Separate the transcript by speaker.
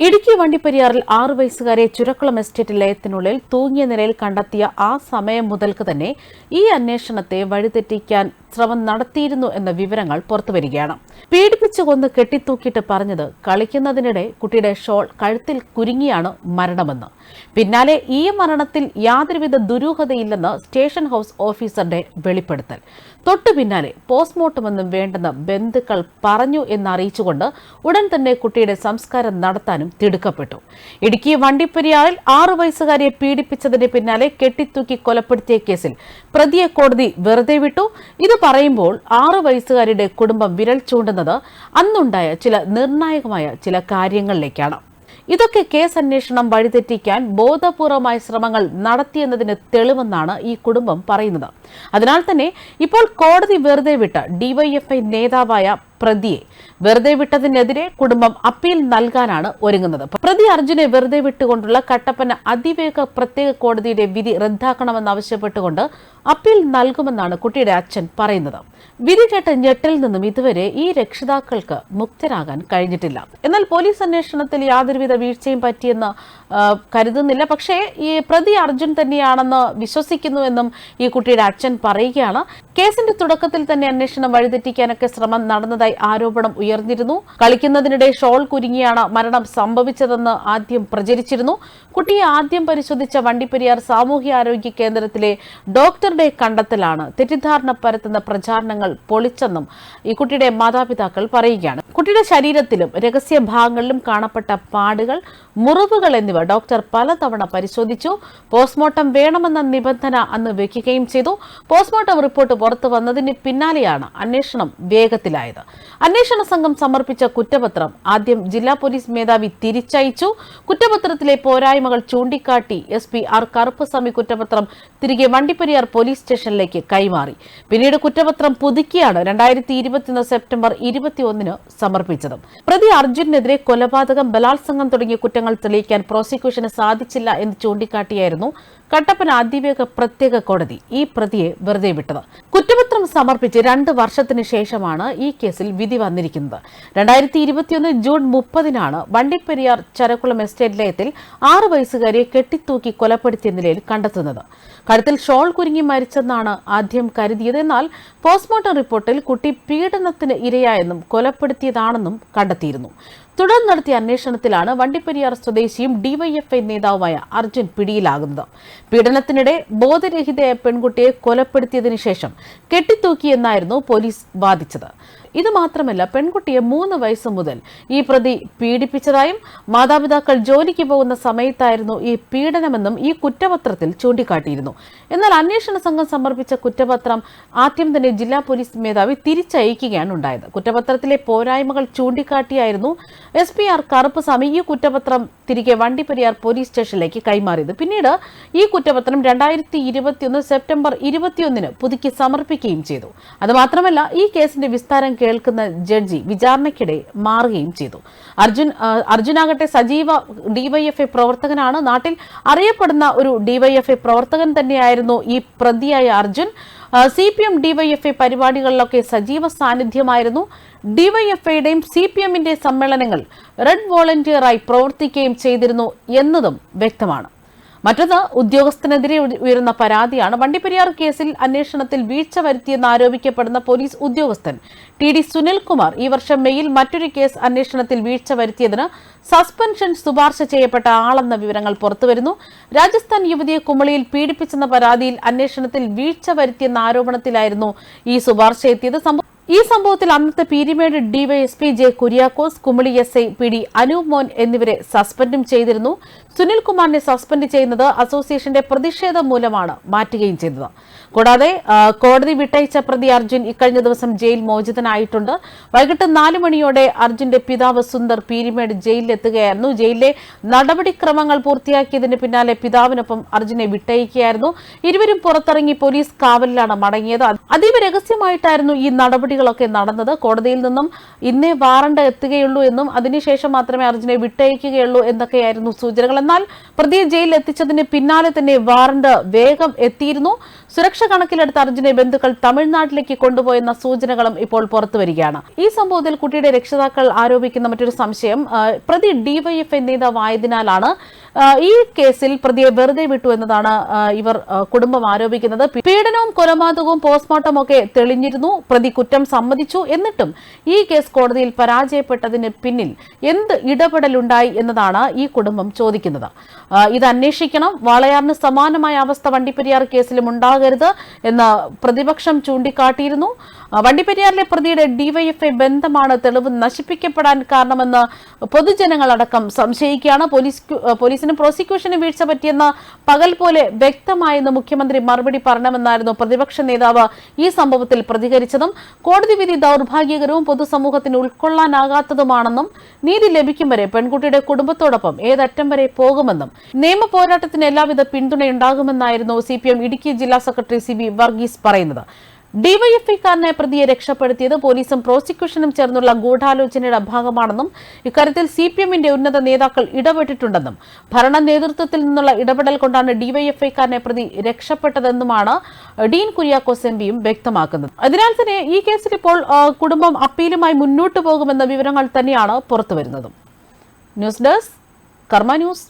Speaker 1: ഇടുക്കി വണ്ടിപ്പെരിയാറിൽ ആറ് വയസ്സുകാരെ ചുരക്കുളം എസ്റ്റേറ്റ് ലയത്തിനുള്ളിൽ തൂങ്ങിയ നിലയിൽ കണ്ടെത്തിയ ആ സമയം മുതൽക്ക് തന്നെ ഈ അന്വേഷണത്തെ വഴിതെറ്റിക്കാൻ ശ്രമം നടത്തിയിരുന്നു എന്ന വിവരങ്ങൾ പുറത്തുവരികയാണ്. പീഡിപ്പിച്ചു കൊന്ന് കെട്ടിത്തൂക്കിയിട്ട് പറഞ്ഞത് കളിക്കുന്നതിനിടെ കുട്ടിയുടെ ഷോൾ കഴുത്തിൽ കുരുങ്ങിയാണ് മരണമെന്ന്. പിന്നാലെ ഈ മരണത്തിൽ യാതൊരുവിധ ദുരൂഹതയില്ലെന്ന് സ്റ്റേഷൻ ഹൌസ് ഓഫീസറുടെ വെളിപ്പെടുത്തൽ. തൊട്ടു പിന്നാലെ പോസ്റ്റ്മോർട്ടമൊന്നും വേണ്ടെന്ന് ബന്ധുക്കൾ പറഞ്ഞു എന്നറിയിച്ചുകൊണ്ട് ഉടൻ തന്നെ കുട്ടിയുടെ സംസ്കാരം നടത്താനും തിടുക്കപ്പെട്ടു. ഇടുക്കി വണ്ടിപ്പെരിയാറിൽ ആറു വയസ്സുകാരിയെ പീഡിപ്പിച്ചതിന് പിന്നാലെ കെട്ടിത്തൂക്കി കൊലപ്പെടുത്തിയ കേസിൽ പ്രതിയെ കോടതി വെറുതെ വിട്ടു. ഇത് പറയുമ്പോൾ ആറു വയസ്സുകാരിയുടെ കുടുംബം വിരൽ ചൂണ്ടുന്നത് അന്നുണ്ടായ ചില നിർണായകമായ ചില കാര്യങ്ങളിലേക്കാണ്. ഇതൊക്കെ കേസ് അന്വേഷണം വഴിതെറ്റിക്കാൻ ബോധപൂർവമായ ശ്രമങ്ങൾ നടത്തിയെന്നതിന് തെളിവെന്നാണ് ഈ കുടുംബം പറയുന്നത്. അതിനാൽ തന്നെ ഇപ്പോൾ കോടതി വെറുതെ വിട്ട ഡിവൈഎഫ്ഐ നേതാവായ പ്രതിയെ വെറുതെ വിട്ടതിനെതിരെ കുടുംബം അപ്പീൽ നൽകാനാണ് ഒരുങ്ങുന്നത്. പ്രതി അർജുനെ വെറുതെ വിട്ടുകൊണ്ടുള്ള കട്ടപ്പന അതിവേഗ പ്രത്യേക കോടതിയുടെ വിധി റദ്ദാക്കണമെന്നാവശ്യപ്പെട്ടുകൊണ്ട് അപ്പീൽ നൽകുമെന്നാണ് കുട്ടിയുടെ അച്ഛൻ പറയുന്നത്. വിധി കേട്ട ഞെട്ടിൽ നിന്നും ഇതുവരെ ഈ രക്ഷിതാക്കൾക്ക് മുക്തരാകാൻ കഴിഞ്ഞിട്ടില്ല. എന്നാൽ പോലീസ് അന്വേഷണത്തിൽ യാതൊരുവിധ വീഴ്ചയും പറ്റിയെന്ന് കരുതുന്നില്ല. പക്ഷേ ഈ പ്രതി അർജുൻ തന്നെയാണെന്ന് വിശ്വസിക്കുന്നുവെന്നും ഈ കുട്ടിയുടെ അച്ഛൻ പറയുകയാണ്. കേസിന്റെ തുടക്കത്തിൽ തന്നെ അന്വേഷണം വഴിതെറ്റിക്കാനൊക്കെ ശ്രമം നടന്നതായി ആരോപണം ഉയർന്നിരുന്നു. കളിക്കുന്നതിനിടെ ഷോൾ കുരുങ്ങിയാണ് മരണം സംഭവിച്ചതെന്ന് ആദ്യം പ്രചരിച്ചിരുന്നു. കുട്ടിയെ ആദ്യം പരിശോധിച്ച വണ്ടിപ്പെരിയാർ സാമൂഹ്യാരോഗ്യ കേന്ദ്രത്തിലെ ഡോക്ടറുടെ കണ്ടെത്തലാണ് തെറ്റിദ്ധാരണ പരത്തുന്ന പ്രചാരണങ്ങൾ പൊളിച്ചെന്നും ഈ കുട്ടിയുടെ മാതാപിതാക്കൾ പറയുകയാണ്. കുട്ടിയുടെ ശരീരത്തിലും രഹസ്യ ഭാഗങ്ങളിലും കാണപ്പെട്ട പാടുകൾ മുറിവുകൾ എന്നിവ ഡോക്ടർ പലതവണ പരിശോധിച്ചു. പോസ്റ്റ്മോർട്ടം വേണമെന്ന നിബന്ധന അന്ന് വയ്ക്കുകയും ചെയ്തു. പോസ്റ്റ്മോർട്ടം റിപ്പോർട്ട് പുറത്തു വന്നതിന് പിന്നാലെയാണ് അന്വേഷണം വേഗത്തിലായത്. അന്വേഷണ സംഘം സമർപ്പിച്ച കുറ്റപത്രം ആദ്യം ജില്ലാ പോലീസ് മേധാവി തിരിച്ചയച്ചു. കുറ്റപത്രത്തിലെ പോരായ്മകൾ ചൂണ്ടിക്കാട്ടി എസ് പി ആർ കറുപ്പസ്വാമി കുറ്റപത്രം തിരികെ വണ്ടിപ്പെരിയാർ പോലീസ് സ്റ്റേഷനിലേക്ക് കൈമാറി. പിന്നീട് കുറ്റപത്രം പുതുക്കിയാണ് രണ്ടായിരത്തി ഇരുപത്തിയൊന്ന് സെപ്റ്റംബർ ഇരുപത്തിയൊന്നിന് സമർപ്പിച്ചത്. പ്രതി അർജുനെതിരെ കൊലപാതകം ബലാത്സംഗം തുടങ്ങിയ കുറ്റങ്ങൾ തെളിയിക്കാൻ പ്രോസിക്യൂഷന് സാധിച്ചില്ല എന്ന് ചൂണ്ടിക്കാട്ടിയായിരുന്നു കട്ടപ്പന അതിവേഗ പ്രത്യേക കോടതി ഈ പ്രതിയെ വെറുതെ വിട്ടത്. കുറ്റപത്രം സമർപ്പിച്ച് രണ്ട് വർഷത്തിന് ശേഷമാണ് ഈ കേസിൽ വിധി വന്നിരിക്കുന്നത്. രണ്ടായിരത്തി ഇരുപത്തിയൊന്ന് ജൂൺ മുപ്പതിനാണ് വണ്ടിപ്പെരിയാർ ചരക്കുളം എസ്റ്റേറ്റ് ലയത്തിൽ ആറ് വയസ്സുകാരിയെ കെട്ടിത്തൂക്കി കൊലപ്പെടുത്തിയ നിലയിൽ കണ്ടെത്തുന്നത്. കഴുത്തിൽ ഷോൾ കുരുങ്ങി മരിച്ചെന്നാണ് ആദ്യം കരുതിയത്. എന്നാൽ പോസ്റ്റ്മോർട്ടം റിപ്പോർട്ടിൽ കുട്ടി പീഡനത്തിന് ഇരയായെന്നും കൊലപ്പെടുത്തിയതാണെന്നും കണ്ടെത്തിയിരുന്നു. തുടർന്ന് നടത്തിയ അന്വേഷണത്തിലാണ് വണ്ടിപ്പെരിയാർ സ്വദേശിയും ഡിവൈഎഫ്ഐ നേതാവുമായ അർജുൻ പിടിയിലാകുന്നത്. പീഡനത്തിനിടെ ബോധരഹിതയായ പെൺകുട്ടിയെ കൊലപ്പെടുത്തിയതിനു ശേഷം കെട്ടിത്തൂക്കിയെന്നായിരുന്നു പോലീസ് വാദിച്ചത്. ഇത് മാത്രമല്ല പെൺകുട്ടിയെ മൂന്ന് വയസ്സ് മുതൽ ഈ പ്രതി പീഡിപ്പിച്ചതായും മാതാപിതാക്കൾ ജോലിക്ക് പോകുന്ന സമയത്തായിരുന്നു ഈ പീഡനമെന്നും ഈ കുറ്റപത്രത്തിൽ ചൂണ്ടിക്കാട്ടിയിരുന്നു. എന്നാൽ അന്വേഷണ സംഘം സമർപ്പിച്ച കുറ്റപത്രം ആദ്യം തന്നെ ജില്ലാ പോലീസ് മേധാവി തിരിച്ചയക്കുകയാണ് ഉണ്ടായത്. കുറ്റപത്രത്തിലെ പോരായ്മകൾ ചൂണ്ടിക്കാട്ടിയായിരുന്നു എസ് പി ആർ കറുപ്പസ്വാമി ഈ കുറ്റപത്രം തിരികെ വണ്ടിപ്പെരിയാർ പോലീസ് സ്റ്റേഷനിലേക്ക് കൈമാറിയത്. പിന്നീട് ഈ കുറ്റപത്രം രണ്ടായിരത്തി ഇരുപത്തിയൊന്ന് സെപ്റ്റംബർ ഇരുപത്തിയൊന്നിന് പുതുക്കി സമർപ്പിക്കുകയും ചെയ്തു. അതുമാത്രമല്ല ഈ കേസിന്റെ വിസ്താരം കേൾക്കുന്ന ജഡ്ജി വിചാരണയ്ക്കിടെ മാറുകയും ചെയ്തു. അർജുൻ അർജുനാകട്ടെ സജീവ ഡിവൈഎഫ്ഐ പ്രവർത്തകനാണ്. നാട്ടിൽ അറിയപ്പെടുന്ന ഒരു ഡിവൈഎഫ്ഐ പ്രവർത്തകൻ തന്നെയായിരുന്നു ഈ പ്രതിയായ Arjun. C P M DYFI പരിപാടികളിലൊക്കെ സജീവ സാന്നിധ്യമായിരുന്നു. ഡിവൈഎഫ്ഐയുടെയും സി പി എമ്മിന്റെ സമ്മേളനങ്ങൾ റെഡ് വോളണ്ടിയറായി പ്രവർത്തിക്കുകയും ചെയ്തിരുന്നു എന്നതും വ്യക്തമാണ്. മറ്റൊന്ന് ഉദ്യോഗസ്ഥനെതിരെ ഉയ- ഉയരുന്ന പരാതിയാണ്. വണ്ടിപ്പെരിയാർ കേസിൽ അന്വേഷണത്തിൽ വീഴ്ച വരുത്തിയെന്ന് ആരോപിക്കപ്പെടുന്ന പോലീസ് ഉദ്യോഗസ്ഥൻ ടി ഡി സുനിൽകുമാർ ഈ വർഷം മെയ്യിൽ മറ്റൊരു കേസ് അന്വേഷണത്തിൽ വീഴ്ച വരുത്തിയതിന് സസ്പെൻഷൻ ശുപാർശ ചെയ്യപ്പെട്ട ആളെന്ന വിവരങ്ങൾ പുറത്തുവരുന്നു. രാജസ്ഥാൻ യുവതിയെ കുമളിയിൽ പീഡിപ്പിച്ചെന്ന പരാതിയിൽ അന്വേഷണത്തിൽ വീഴ്ച വരുത്തിയെന്ന ആരോപണത്തിലായിരുന്നു ഈ ശുപാർശ എത്തിയത് ഈ സംഭവത്തിൽ അന്നത്തെ Peermade DYSP J Kuriakose Kumily S I P D Anoop Mon എന്നിവരെ സസ്പെൻഡും ചെയ്തിരുന്നു. സുനിൽകുമാറിനെ സസ്പെൻഡ് ചെയ്യുന്നത് അസോസിയേഷന്റെ പ്രതിഷേധം മൂലമാണ് മാറ്റുകയും ചെയ്തത്. കൂടാതെ കോടതി വിട്ടയച്ച പ്രതി അർജുൻ ഇക്കഴിഞ്ഞ ദിവസം ജയിൽ മോചിതനായിട്ടുണ്ട്. വൈകിട്ട് നാല് മണിയോടെ അർജുന്റെ പിതാവ് സുന്ദർ പീരിമേട് ജയിലിലെത്തുകയായിരുന്നു. ജയിലിലെ നടപടിക്രമങ്ങൾ പൂർത്തിയാക്കിയതിന് പിന്നാലെ പിതാവിനൊപ്പം അർജുനെ വിട്ടയക്കുകയായിരുന്നു. ഇരുവരും പുറത്തിറങ്ങി പോലീസ് കാവലിലാണ് മടങ്ങിയത്. അതീവ രഹസ്യമായിട്ടായിരുന്നു ഈ നടപടി നടപടികളൊക്കെ നടന്നത്. കോടതിയിൽ നിന്നും ഇന്നേ വാറണ്ട് എത്തുകയുള്ളൂ എന്നും അതിനുശേഷം മാത്രമേ അർജുനെ വിട്ടയക്കുകയുള്ളൂ എന്നൊക്കെയായിരുന്നു സൂചനകൾ. എന്നാൽ പ്രതിയെ ജയിലിൽ എത്തിച്ചതിന് പിന്നാലെ തന്നെ വാറണ്ട് വേഗം എത്തിയിരുന്നു. സുരക്ഷ കണക്കിലെടുത്ത അർജുനെ ബന്ധുക്കൾ തമിഴ്നാട്ടിലേക്ക് കൊണ്ടുപോയെന്ന സൂചനകളും ഇപ്പോൾ പുറത്തു വരികയാണ്. ഈ സംഭവത്തിൽ കുട്ടിയുടെ രക്ഷിതാക്കൾ ആരോപിക്കുന്ന മറ്റൊരു സംശയം പ്രതി ഡിവൈഎഫ്ഐ നേതാവായതിനാലാണ് ഈ കേസിൽ പ്രതിയെ വെറുതെ വിട്ടു എന്നതാണ് ഇവർ കുടുംബം ആരോപിക്കുന്നത്. പീഡനവും കൊലപാതകവും പോസ്റ്റ്മോർട്ടം ഒക്കെ തെളിഞ്ഞിരുന്നു. പ്രതി കുറ്റം സമ്മതിച്ചു എന്നിട്ടും ഈ കേസ് കോടതിയിൽ പരാജയപ്പെട്ടതിന് പിന്നിൽ എന്ത് ഇടപെടലുണ്ടായി എന്നതാണ് ഈ കുടുംബം ചോദിക്കുന്നത്. ഇത് അന്വേഷിക്കണം. വാളയാറിന് സമാനമായ അവസ്ഥ വണ്ടിപ്പെരിയാർ കേസിലും ഉണ്ടാകരുത് എന്ന് പ്രതിപക്ഷം ചൂണ്ടിക്കാട്ടിയിരുന്നു. വണ്ടിപ്പെരിയാറിലെ പ്രതിയുടെ ഡിവൈഎഫ്ഐ ബന്ധമാണ് തെളിവ് നശിപ്പിക്കപ്പെടാൻ കാരണമെന്ന് പൊതുജനങ്ങളടക്കം സംശയിക്കുകയാണ്. പോലീസ് പോലീസിനും പ്രോസിക്യൂഷനും വീഴ്ച പറ്റിയെന്ന് പകൽ പോലെ വ്യക്തമായെന്ന് മുഖ്യമന്ത്രി മറുപടി പറയണമെന്നായിരുന്നു പ്രതിപക്ഷ നേതാവ് ഈ സംഭവത്തിൽ പ്രതികരിച്ചതും. കോടതി വിധി ദൗർഭാഗ്യകരവും പൊതുസമൂഹത്തിന് ഉൾക്കൊള്ളാനാകാത്തതുമാണെന്നും നീതി ലഭിക്കും വരെ പെൺകുട്ടിയുടെ കുടുംബത്തോടൊപ്പം ഏതറ്റം വരെ പോകുമെന്നും. നിയമ പോരാട്ടത്തിന് എല്ലാവിധ പിന്തുണയുണ്ടാകുമെന്നായിരുന്നു സി ഇടുക്കി ജില്ലാ സെക്രട്ടറി സി വർഗീസ് പറയുന്നത്. ഡിവൈഎഫ്ഐക്കാരനെ പ്രതിയെ രക്ഷപ്പെടുത്തിയത് പോലീസും പ്രോസിക്യൂഷനും ചേർന്നുള്ള ഗൂഢാലോചനയുടെ ഭാഗമാണെന്നും ഇക്കാര്യത്തിൽ സി പി എമ്മിന്റെ ഉന്നത നേതാക്കൾ ഇടപെട്ടിട്ടുണ്ടെന്നും ഭരണ നേതൃത്വത്തിൽ നിന്നുള്ള ഇടപെടൽ കൊണ്ടാണ് ഡിവൈഎഫ്ഐക്കാരനെ പ്രതി രക്ഷപ്പെട്ടതെന്നുമാണ് ഡീൻ കുര്യാക്കോസ് എം പിയും വ്യക്തമാക്കുന്നത്. അതിനാൽ തന്നെ ഈ കേസിൽ ഇപ്പോൾ കുടുംബം അപ്പീലുമായി മുന്നോട്ടു പോകുമെന്ന വിവരങ്ങൾ തന്നെയാണ് പുറത്തുവരുന്നത്. News desk Karma news.